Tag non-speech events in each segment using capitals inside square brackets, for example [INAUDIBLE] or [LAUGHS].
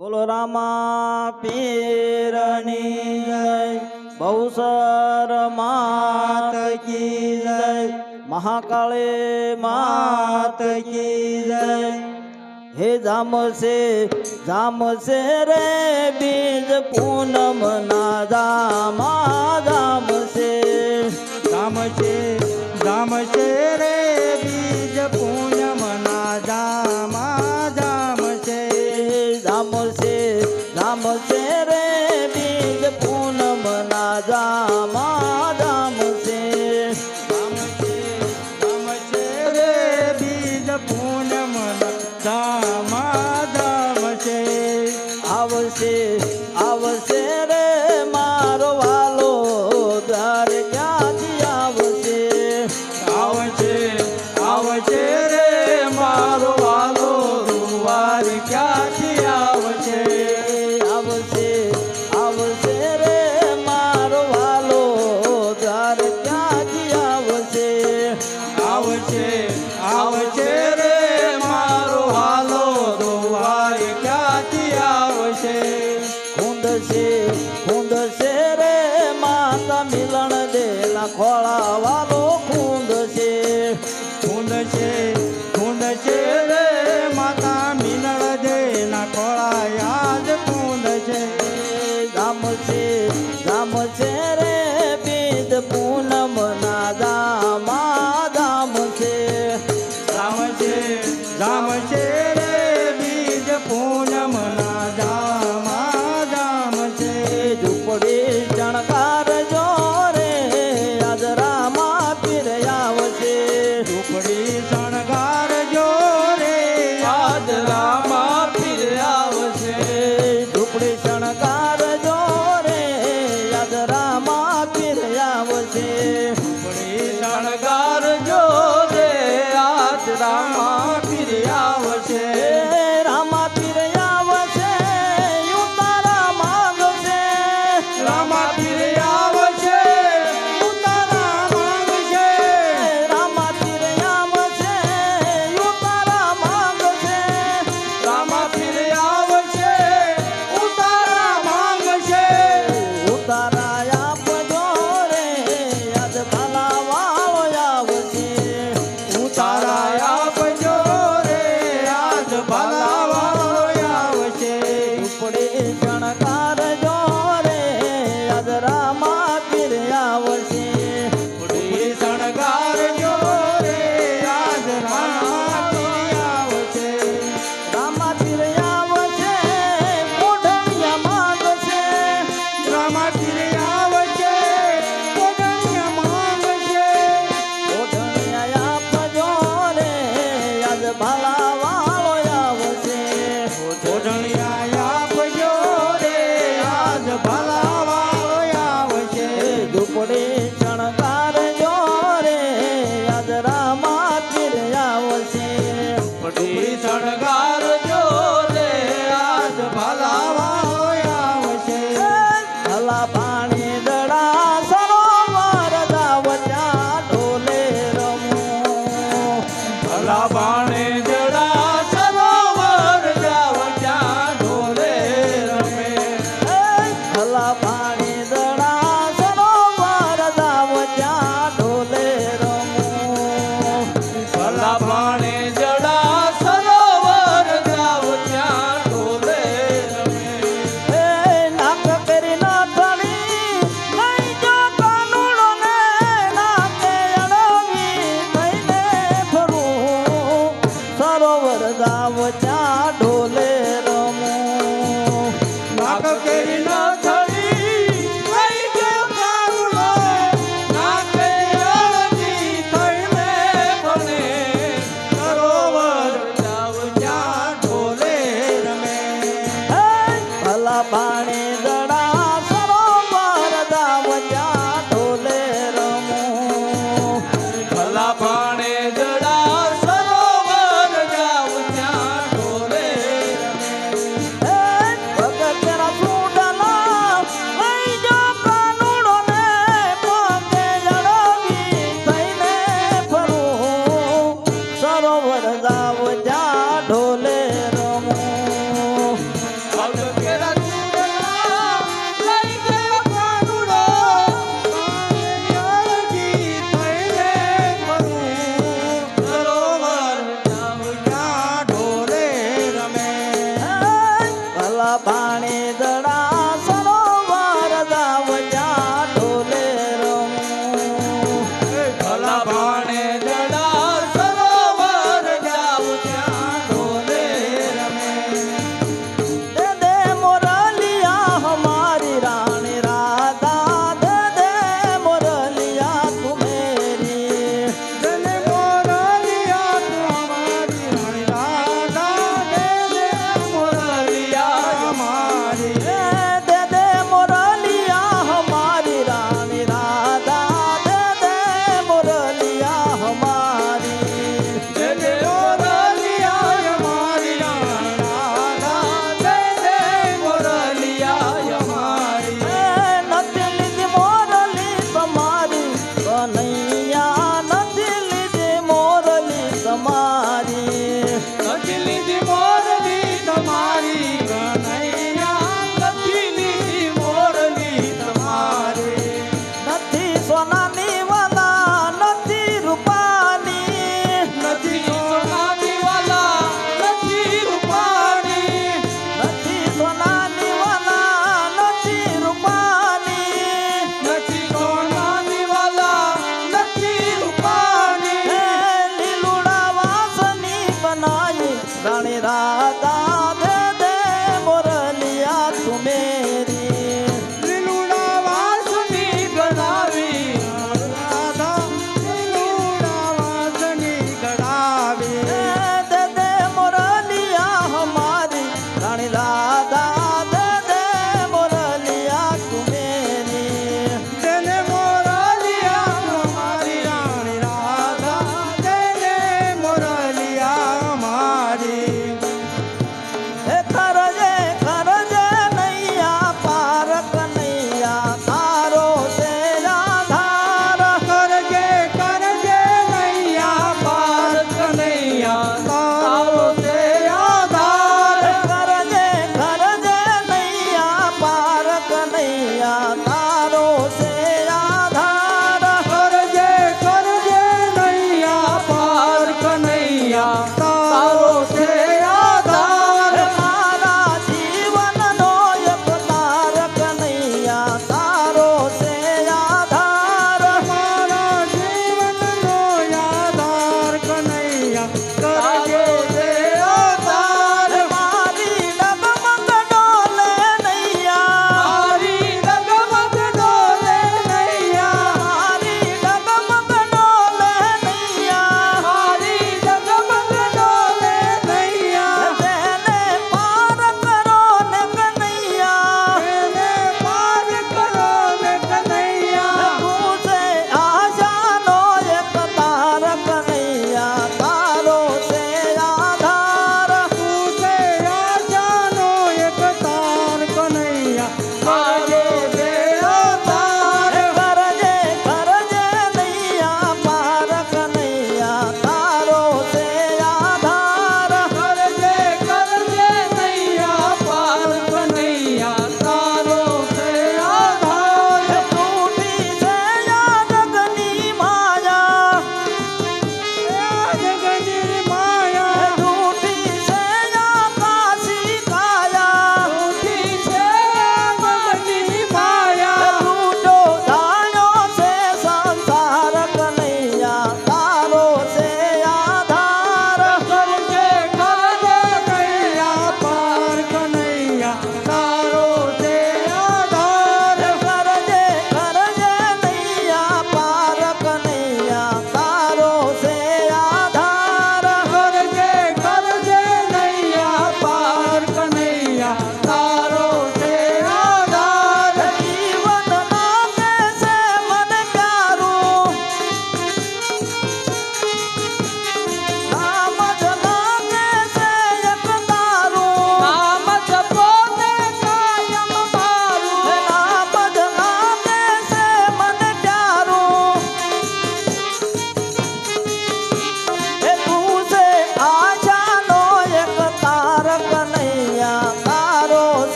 બોલો રામા પીરની બહુ સર માત કી જય મહાકાળી માત કી હે જામશે જામશે રે બીજ પૂનમ ના જામા જામશે જામશે જામશે રે આવશે આવશે. Yeah. there. ಪ್ರಾಣ चढ़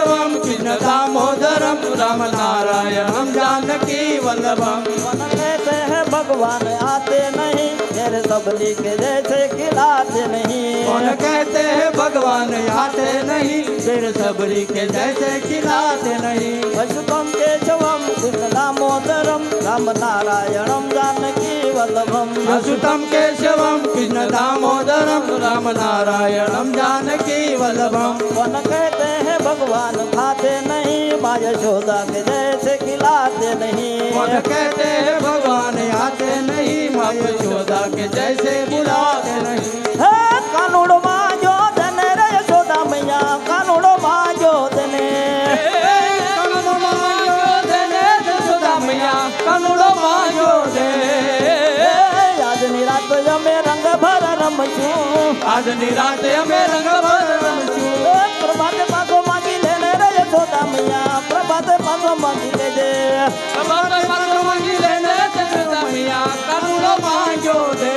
वासुदेवं कृष्ण दामोदरं रामनारायणं जानकी वल्लभम कहते हैं भगवान आते नहीं मेरे सबली के जैसे खिलाते नहीं कौन कहते हैं भगवान आते नहीं मेरे सबली के जैसे खिलाते नहीं पशुतम के રામ નારાયણમ જાનકી વલ્લભમ. અસુતમ કેશવમ કૃષ્ણ દામોદરમ રામ નારાયણમ જાનકી વલ્લભમ. કોન કહેતે હે ભગવાન ખાતે નહીં મા યશોદા કે જૈસે ખિલાતે નહીં. કોન કહેતે હે ભગવાન આતે નહીં મા યશોદા કે જૈસે બુલાતે નહીં. હે કાનુડમાં રાત અમે રંગ ભર રમશું. આજની રાતે અમે રંગ ભર રમશું. પ્રભાતે પાછો માગી લેને રે યશોદા મૈયા પ્રભાતે પાછો માગી લેજે. પ્રભાતે પાછો માગી લેને જશોદા મૈયા કરુણો માંગ્યો દે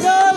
go.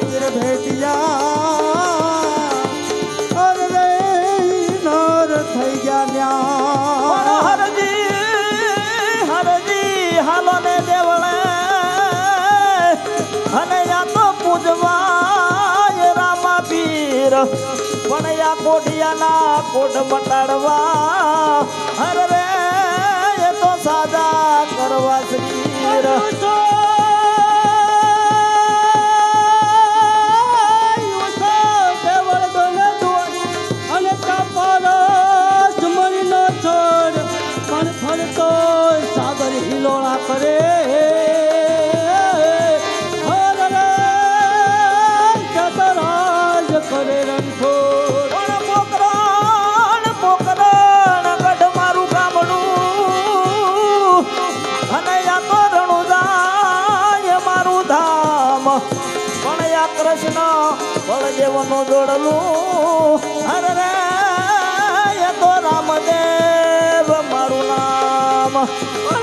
પીર ભેટિયા અરે રે નર થઈ ગયા હરજી હરજી હાલો ને દેવળે અને યા તો પૂજવા રામા પીર પણ યા કોઠિયાના કોટ મટાડવા હર રે એ તો સાદા કરવા શ્રીર Oh. [LAUGHS] 吗？啊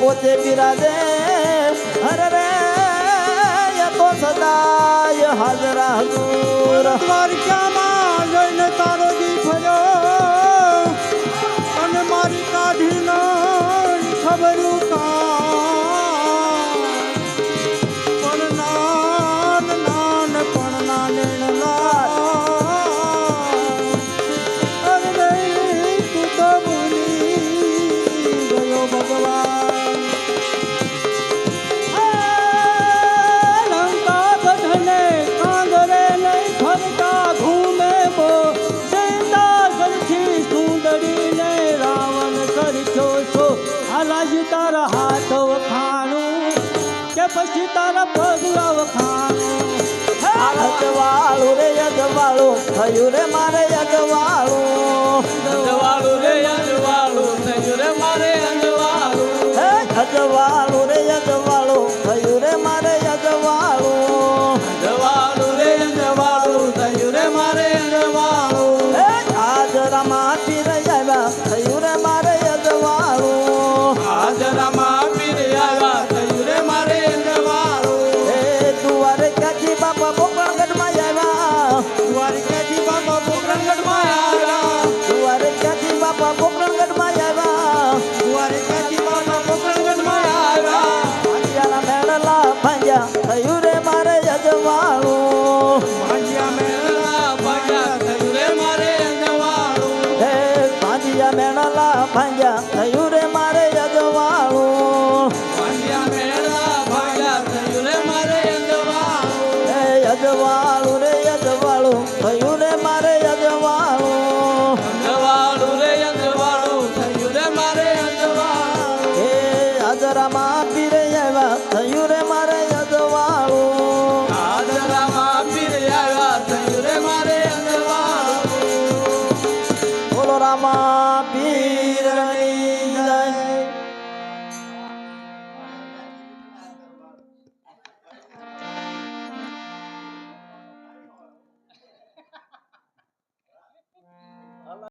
પોતે બિરાજે. હર રે તો સદાય હાજરા હજૂર મારી ક્યાં જઈને તારો દી ફર્યો અને મારી કાઢીનો ખબરું કા